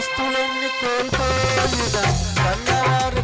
ఆస్తులన్నీ కోల్పోయిన కన్నవారు